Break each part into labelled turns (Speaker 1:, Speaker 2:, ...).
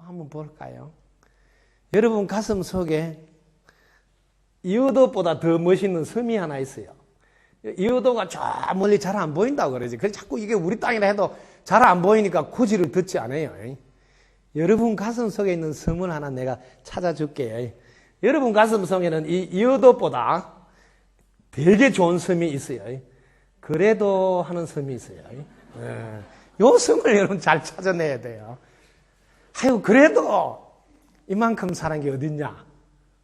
Speaker 1: 또 한번 볼까요? 여러분 가슴 속에 이어도보다 더 멋있는 섬이 하나 있어요. 이어도가 저 멀리 잘 안 보인다고 그러지. 그래서 자꾸 이게 우리 땅이라 해도 잘 안 보이니까 고지를 듣지 않아요. 여러분 가슴 속에 있는 섬을 하나 내가 찾아줄게요. 여러분 가슴 속에는 이 이어도보다 되게 좋은 섬이 있어요. 그래도 하는 섬이 있어요. 예. 요 섬을 여러분 잘 찾아내야 돼요. 아유, 그래도 이만큼 사는 게 어딨냐?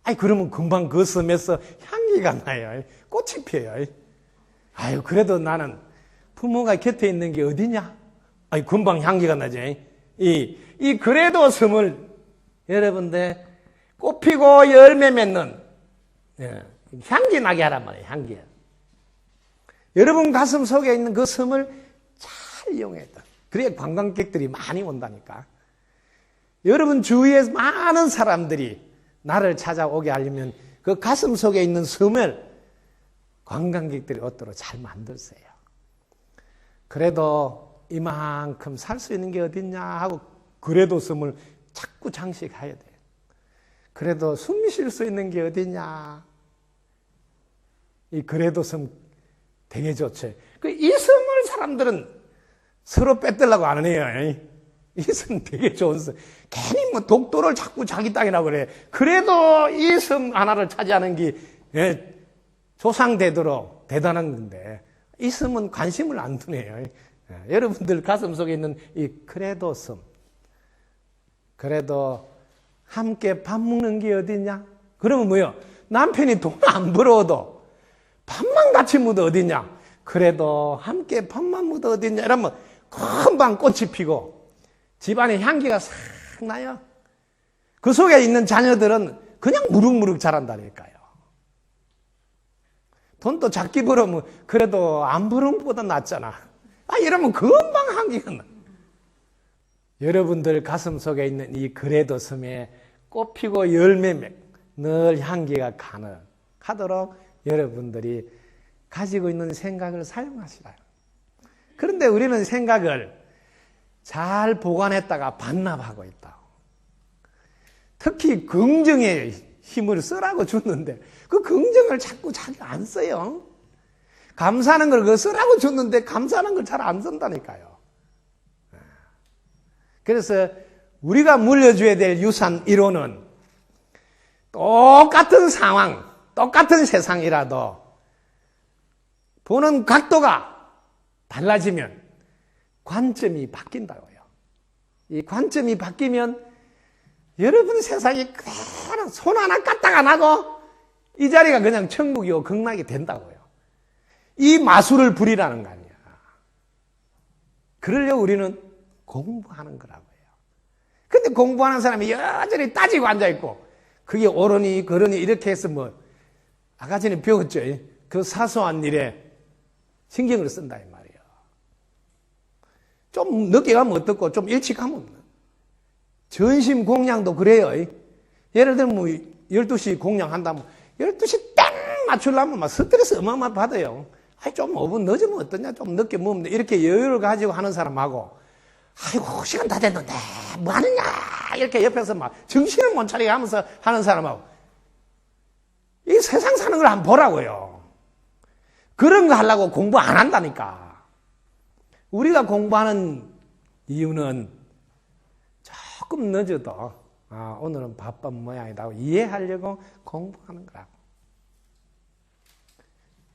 Speaker 1: 아이, 그러면 금방 그 섬에서 향기가 나요. 꽃이 피어요. 아유, 그래도 나는 부모가 곁에 있는 게 어디냐? 아이, 금방 향기가 나지. 이, 이 그래도 섬을 여러분들 꽃 피고 열매 맺는, 예, 향기 나게 하란 말이에요, 향기. 여러분 가슴 속에 있는 그 섬을 잘 이용했다. 그래야 관광객들이 많이 온다니까. 여러분 주위에 많은 사람들이 나를 찾아오게 하려면 그 가슴 속에 있는 섬을 관광객들이 얻도록 잘 만들세요. 그래도 이만큼 살 수 있는 게 어딨냐 하고 그래도 섬을 자꾸 장식해야 돼요. 그래도 숨 쉴 수 있는 게 어디냐. 이 그래도 섬 되게 좋죠. 그 이 섬을 사람들은 서로 뺏들라고 안 해요. 이섬 되게 좋은 섬. 괜히 뭐 독도를 자꾸 자기 땅이라고 그래. 그래도 이섬 하나를 차지하는 게 예, 조상되도록 대단한 건데 이 섬은 관심을 안 두네요. 예, 여러분들 가슴 속에 있는 이 그래도 섬. 그래도 함께 밥 먹는 게 어디냐? 그러면 뭐요? 남편이 돈 안 벌어도 밥만 같이 묻어 어디냐? 그래도 함께 밥만 묻어 어디냐? 이러면 금방 꽃이 피고 집안에 향기가 싹 나요. 그 속에 있는 자녀들은 그냥 무룩무룩 자란다니까요. 돈도 작게 벌으면 그래도 안 벌은 것보다 낫잖아. 아, 이러면 금방 향기가 나. 여러분들 가슴 속에 있는 이 그래도 섬에 꽃피고 열매 늘 향기가 가능하도록 여러분들이 가지고 있는 생각을 사용하시라. 그런데 우리는 생각을 잘 보관했다가 반납하고 있다. 특히 긍정의 힘을 쓰라고 줬는데 그 긍정을 자꾸 자기 안 써요. 감사하는 걸 그 쓰라고 줬는데 감사하는 걸 잘 안 쓴다니까요. 그래서 우리가 물려줘야 될 유산 1호는 똑같은 상황, 똑같은 세상이라도 보는 각도가 달라지면 관점이 바뀐다고요. 이 관점이 바뀌면 여러분 세상이 그대로 손 하나 까딱 안 하고 이 자리가 그냥 천국이고 극락이 된다고요. 이 마술을 부리라는 거 아니야. 그러려고 우리는 공부하는 거라고요. 근데 공부하는 사람이 여전히 따지고 앉아 있고, 그게 옳으니, 그러니, 이렇게 해서 뭐, 아까 전에 배웠죠. 그 사소한 일에 신경을 쓴다, 이 말이에요. 좀 늦게 가면 어떻고, 좀 일찍 가면. 전심 공양도 그래요. 예를 들면 뭐, 12시 공양한다면, 12시 딱 맞추려면 막 스트레스 어마어마 받아요. 아이, 좀 5분 늦으면 어떠냐? 좀 늦게 먹으면 이렇게 여유를 가지고 하는 사람하고, 아이고, 시간 다 됐는데, 뭐 하느냐? 이렇게 옆에서 막 정신을 못 차리게 하면서 하는 사람하고, 이 세상 사는 걸 한번 보라고요. 그런 거 하려고 공부 안 한다니까. 우리가 공부하는 이유는 조금 늦어도, 아, 오늘은 바쁜 모양이다. 이해하려고 공부하는 거라고.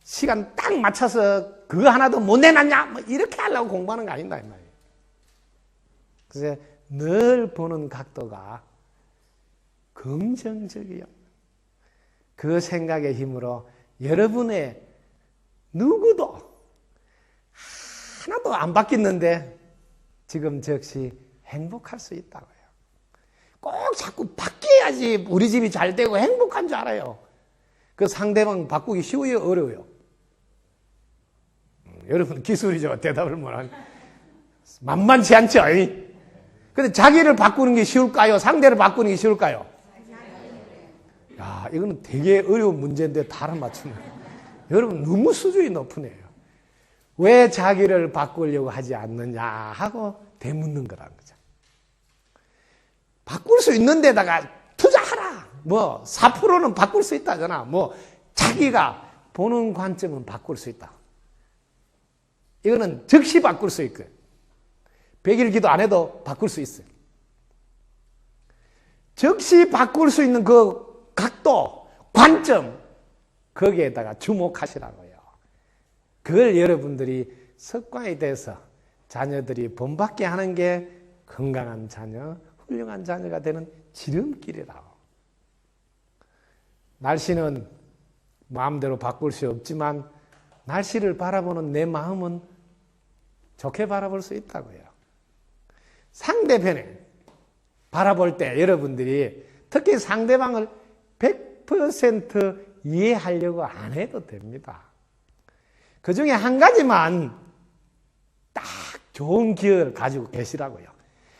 Speaker 1: 시간 딱 맞춰서 그거 하나도 못 내놨냐? 뭐 이렇게 하려고 공부하는 거 아니다, 이 말이에요. 그래서 늘 보는 각도가 긍정적이요. 그 생각의 힘으로 여러분의 누구도 하나도 안 바뀌었는데 지금 즉시 행복할 수 있다고요. 꼭 자꾸 바뀌어야지 우리 집이 잘 되고 행복한 줄 알아요. 그 상대방 바꾸기 쉬워요, 어려워요? 음, 여러분 기술이죠. 대답을 못하니. 만만치 않죠? 근데 자기를 바꾸는 게 쉬울까요? 상대를 바꾸는 게 쉬울까요? 야, 이거는 되게 어려운 문제인데 다른 맞추는. 여러분 너무 수준이 높으네요. 왜 자기를 바꾸려고 하지 않느냐 하고 되묻는 거라는 거죠. 수 있는 데다가 투자하라. 뭐 4%는 바꿀 수 있다잖아. 뭐 자기가 보는 관점은 바꿀 수 있다. 이거는 즉시 바꿀 수 있고 100일 기도 안 해도 바꿀 수 있어요. 즉시 바꿀 수 있는 그 각도, 관점 거기에다가 주목하시라고요. 그걸 여러분들이 습관이 돼서 자녀들이 본받게 하는 게 건강한 자녀, 훌륭한 자녀가 되는 지름길이라고. 날씨는 마음대로 바꿀 수 없지만 날씨를 바라보는 내 마음은 좋게 바라볼 수 있다고요. 상대편에 바라볼 때 여러분들이 특히 상대방을 100% 이해하려고 안 해도 됩니다. 그 중에 한 가지만 딱 좋은 기억을 가지고 계시라고요.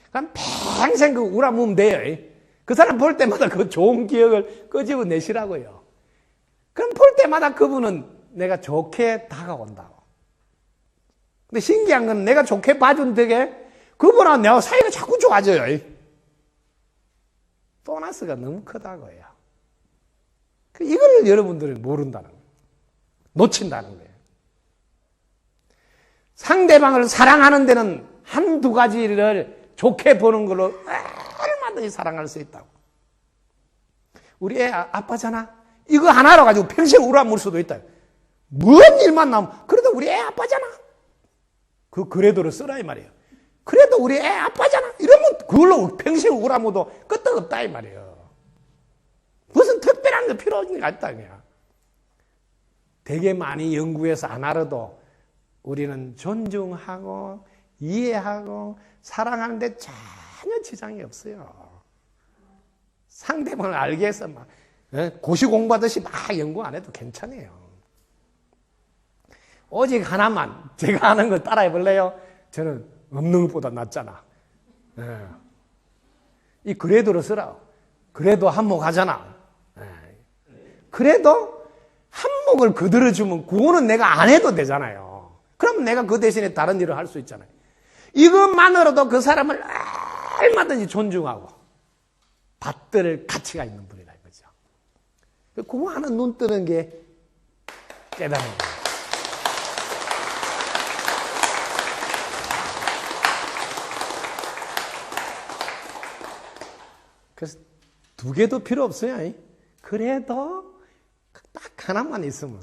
Speaker 1: 그럼 평생 그 우라무면 돼요. 그 사람 볼 때마다 그 좋은 기억을 끄집어 내시라고요. 그럼 볼 때마다 그분은 내가 좋게 다가온다고. 근데 신기한 건 내가 좋게 봐준 덕에 그분하고 내가 사이가 자꾸 좋아져요. 보너스가 너무 크다고요. 그 이걸 여러분들은 모른다는 거예요. 놓친다는 거예요. 상대방을 사랑하는 데는 한두 가지를 좋게 보는 걸로 얼마든지 사랑할 수 있다고. 우리 애 아- 아빠잖아. 이거 하나로 가지고 평생 우라물 수도 있다. 뭔 일만 나오면 그래도 우리 애 아빠잖아. 그 그래도를 쓰라 이 말이에요. 그래도 우리 애 아빠잖아. 이러면 그걸로 평생 우라무도 끄떡 없다 이 말이에요. 무슨 특별한 거 필요 없는 게 아니다 그냥. 되게 많이 연구해서 안 알아도 우리는 존중하고 이해하고 사랑하는데 전혀 지장이 없어요. 상대방을 알게 해서 막 예? 고시 공부하듯이 막 연구 안 해도 괜찮아요. 오직 하나만 제가 하는 걸 따라해 볼래요? 저는 없는 것보다 낫잖아. 예. 이 그래도를 쓰라. 그래도 한몫하잖아. 예. 그래도 한몫을 그대로 주면 그거는 내가 안 해도 되잖아요. 내가 그 대신에 다른 일을 할 수 있잖아요. 이것만으로도 그 사람을 얼마든지 존중하고 받들 가치가 있는 분이다 이거죠. 그거 하나 눈 뜨는 게 깨달은 거예요. 그래서 두 개도 필요 없어요. 이. 그래도 딱 하나만 있으면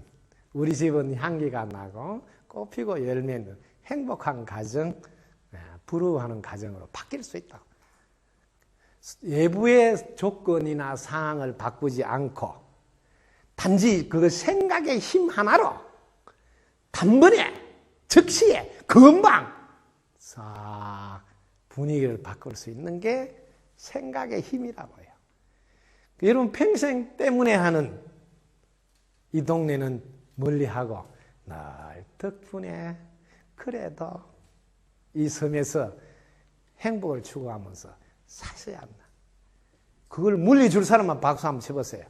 Speaker 1: 우리 집은 향기가 나고 꽃피고 열매는 행복한 가정, 예, 부러워하는 가정으로 바뀔 수 있다. 외부의 조건이나 상황을 바꾸지 않고 단지 그 생각의 힘 하나로 단번에 즉시에 금방 싹 분위기를 바꿀 수 있는 게 생각의 힘이라고 해요. 여러분 평생 때문에 하는 이 동네는 멀리하고 늘 덕분에 그래도 이 섬에서 행복을 추구하면서 사셔야 한다. 그걸 물리줄 사람만 박수 한번 쳐보세요.